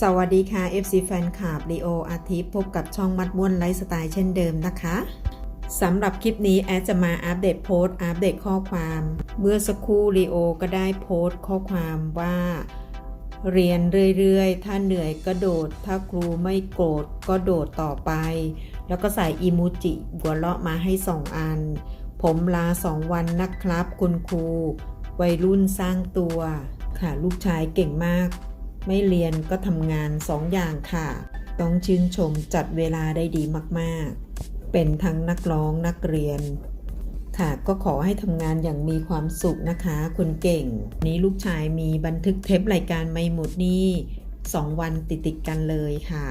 สวัสดีค่ะ FC แฟนคลับลีโออาทิตย์พบกับช่องมัดม่วนไลฟ์สไตล์เช่นเดิมนะคะสำหรับคลิปนี้แอดจะมาอัปเดตโพสต์อัปเดตข้อความ เมื่อสักครู่ลีโอก็ได้โพสต์ข้อความว่า เรียนเรื่อยๆ ถ้าเหนื่อยก็โดด ถ้าครูไม่โกรธก็โดดต่อไป แล้วก็ใส่อีมูจิหัวเราะมาให้สองอัน ผมลาสองวันนะครับ คุณครู วัยรุ่นสร้างตัว ค่ะลูกชายเก่งมาก ไม่เรียนก็ทำงานสองอย่างค่ะ ต้องชื่นชมจัดเวลาได้ดีมากๆ เป็นทั้งนักร้องนักเรียน ค่ะก็ขอให้ทำงานอย่างมีความสุขนะคะคุณเก่ง นี้ลูกชายมีบันทึกเทปรายการไม่หมดนี่2วันติดติดกันเลยค่ะ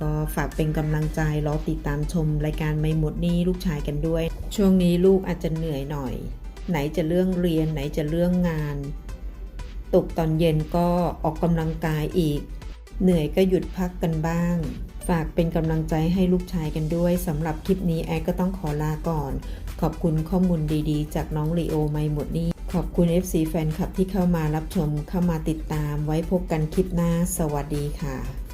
ก็ฝากเป็นกำลังใจรอติดตามชมรายการไม่หมดนี่ลูกชายกันด้วย ช่วงนี้ลูกอาจจะเหนื่อยหน่อย ไหนจะเรื่องเรียนไหนจะเรื่องงาน ตกตอนเย็นก็ออกกำลังกายอีก เหนื่อยก็หยุดพักกันบ้าง ฝากเป็นกำลังใจให้ลูกชายกันด้วยสำหรับคลิปนี้แอดก็ต้องขอลาก่อน ขอบคุณข้อมูลดีๆ จากน้องลีโอไม่หมดนี้ขอบคุณ FC แฟนคลับที่เข้ามารับชมเข้ามาติดตามไว้พบกันคลิปหน้า สวัสดีค่ะ